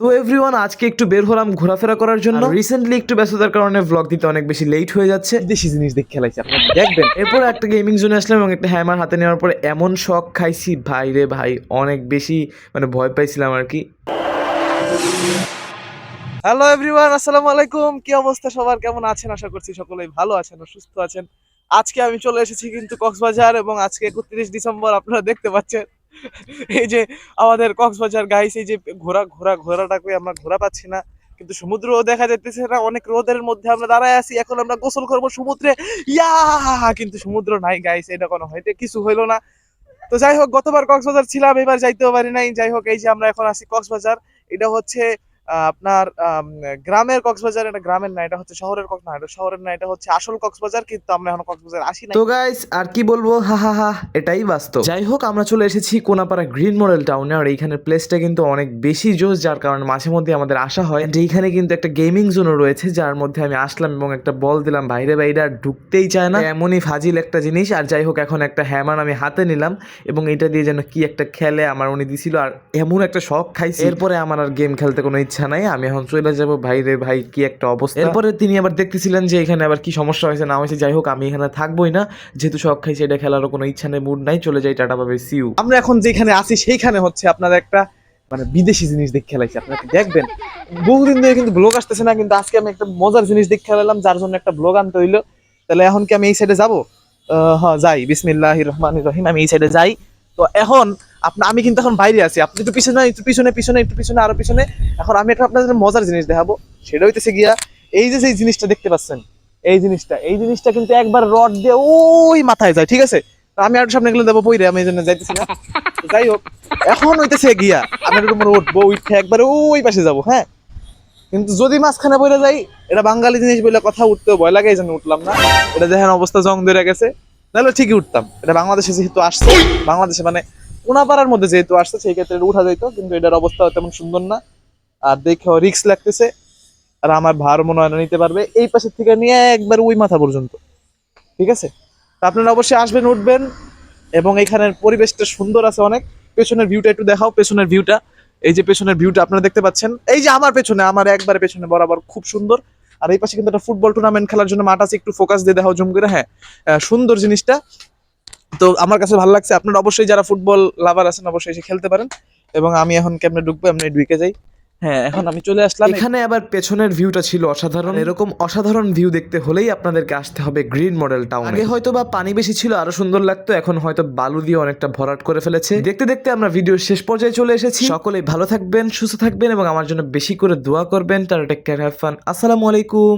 তো এভরিওয়ান আজকে একটু বের হলাম ঘোরাফেরা করার জন্য। রিসেন্টলি একটু ব্যস্ততার কারণে ব্লগ দিতে অনেক বেশি লেট হয়ে যাচ্ছে। দেশি জিনিস দেখে খেলাইছি আপনারা। দেখবেন এরপর একটা গেমিং জোনে আসলাম এবং একটা হ্যামার হাতে নেওয়ার পরে এমন শখ খাইছি। ভাই রে ভাই অনেক বেশি মানে ভয় পাইছিলাম আর কি। হ্যালো এভরিওয়ান আসসালামু আলাইকুম। কি অবস্থা সবার? কেমন আছেন? আশা করছি সকলেই ভালো আছেন সুস্থ আছেন। আজকে আমি চলে এসেছি কিন্তু কক্সবাজার এবং আজকে একত্রিশ ডিসেম্বর আপনারা দেখতে পাচ্ছেন। এই যে আমাদের কক্সবাজার গাইস এই যে ঘোরা ঘোরা ঘোরাটাকে আমরা ঘোরা পাচ্ছি না। কিন্তু সমুদ্র দেখা যাইতেছে না, অনেক রোদের মধ্যে আমরা দাঁড়ায় আছি। এখন আমরা গোসল করব সমুদ্রে। ইয়া! কিন্তু সমুদ্র নাই গাইস এটা কোনো হয়তো কিছু হইল না। তো যাই হোক, গতবার কক্সবাজার ছিলাম, এবার যাইতেও পারি নাই। যাই হোক, এই যে আমরা এখন আছি কক্সবাজার। এটা হচ্ছে আপনার গ্রামের কক্সবাজার এটা গ্রামের না এটা হচ্ছে শহরের কক্স না এটা শহরের না এটা হচ্ছে আসল কক্সবাজার কিন্তু আমরা এখন কক্সবাজার আসি না তো গাইস আর কি বলব? হা হা হা এটাই বাস্তব। যাই হোক আমরা চলে এসেছি কোনাপাড়া গ্রিন মডেল টাউনে আর এইখানের প্লেসটা কিন্তু অনেক বেশি জোস যার কারণে মাঝে মধ্যে আমাদের আসা হয়। এইখানে কিন্তু একটা গেমিং জোনও রয়েছে যার মধ্যে আমি আসলাম এবং একটা বল দিলাম। বাইরে বাইরে আর ঢুকতেই চায় না। এমনই ফাজিল একটা জিনিস। আর যাই হোক এখন একটা হ্যামার আমি হাতে নিলাম এবং এটা দিয়ে যেন কি একটা খেলে আমার উনি দিছিল। আর এমন একটা শখ খাইছি। এরপরে আমার আর গেম খেলতে কোনো ইচ্ছা নাই আমি এখন চলে যাব। ভাই রে ভাই কি একটা অবস্থা। এরপরে তিনি আবার দেখতেছিলেন যে এখানে আবার কি সমস্যা হয়েছে না হয়েছে যাই হোক আমি এখানে থাকবোই না। যেহেতু শখ খাইছি এটা খেলারও কোনো ইচ্ছা নেই মুড নাই চলে যাই টাটা পাবে সিউ আমরা এখন যেখানে আছি সেইখানে হচ্ছে আপনার একটা মানে বিদেশি জিনিস দেখে খেলাইছি আপনারা কি দেখবেন? বহুদিন ধরে কিন্তু ব্লগ আসতেছে না কিন্তু আজকে আমি একটা মজার জিনিস দেখে খেলালাম যার জন্য একটা ব্লগ আনতে হইল। তাহলে এখন কি আমি এই সাইডে যাব? আহ, হ্যাঁ যাই বিসমিল্লাহ রহমান রহিম আমি এই সাইডে যাই। তো এখন আপনি আমি কিন্তু এখন বাইরে আছি। আপনি একটু পিছনে একটু পিছনে পিছনে একটু পিছনে আরও পিছনে। এখন আমি একটা আপনাদের মজার জিনিস দেখাবো। সেটা হইতেছে গিয়া, এই যে সেই জিনিসটা দেখতে পাচ্ছেন, এই জিনিসটা এই জিনিসটা কিন্তু একবার রড দিয়ে ওই মাথায় যায়, ঠিক আছে? আমি আর সামনে গেলে দেবো বইরে আমি জন্য যাইতেছি না। যাই হোক, এখন হইতেছে গিয়া, আমি একটু উপরে উঠবো, উঠে একবারে ওই পাশে যাব হ্যাঁ? কিন্তু যদি মাঝখানে বলে যাই, এটা বাঙালি জিনিস বলে কথা উঠতেও ভয় লাগে, এই জন্য উঠলাম না। এটা দেখেন অবস্থা, জং ধরে গেছে। তাহলে ঠিকই উঠতাম। এটা বাংলাদেশে যেহেতু আসছে, বাংলাদেশে মানে কোনাপাড়ার মধ্যে যেহেতু আসছে সেই ক্ষেত্রে উঠা যাইতো, কিন্তু এটার অবস্থা তেমন সুন্দর না। আর দেখেও রিক্স লাগতেছে, আর আমার ভার মনে হয় নিতে পারবে। এই পাশের থেকে নিয়ে একবার ওই মাথা পর্যন্ত, ঠিক আছে? তা আপনারা অবশ্যই আসবেন, উঠবেন, এবং এখানের পরিবেশটা সুন্দর আছে অনেক। পেছনের ভিউটা একটু দেখাও, পেছনের ভিউটা এই যে পেছনের ভিউটা আপনারা দেখতে পাচ্ছেন, এই যে আমার পেছনে, আমার একবারে পেছনে বরাবর খুব সুন্দর। আর এই পাশে কিন্তু একটা ফুটবল টুর্নামেন্ট খেলার জন্য মাঠ আছে, একটু ফোকাস দিয়ে দেখাও, জুম করে হ্যাঁ। সুন্দর জিনিসটা। তো আমার কাছে ভালো লাগছে। আপনারা অবশ্যই যারা ফুটবল লাভার আছেন অবশ্যই এসে খেলতে পারেন এবং আমি এখন কেমনে ঢুকবো এমনি ঢুকে যাই। হ্যাঁ এখন আমি চলে আসলাম। এখানে আবার পেছনের ভিউটা ছিল অসাধারণ। এরকম অসাধারণ ভিউ দেখতে হলেই আপনাদেরকে আসতে হবে গ্রিন মডেল টাউন আগে হয়তো বা পানি বেশি ছিল আরও সুন্দর লাগতো এখন হয়তো বালু দিয়ে অনেকটা ভরাট করে ফেলেছে। দেখতে দেখতে আমরা ভিডিও শেষ পর্যায়ে চলে এসেছি। সকলেই ভালো থাকবেন সুস্থ থাকবেন এবং আমার জন্য বেশি করে দোয়া করবেন। তারা টেক কেয়ার হ্যাভ ফান আসসালামু আলাইকুম।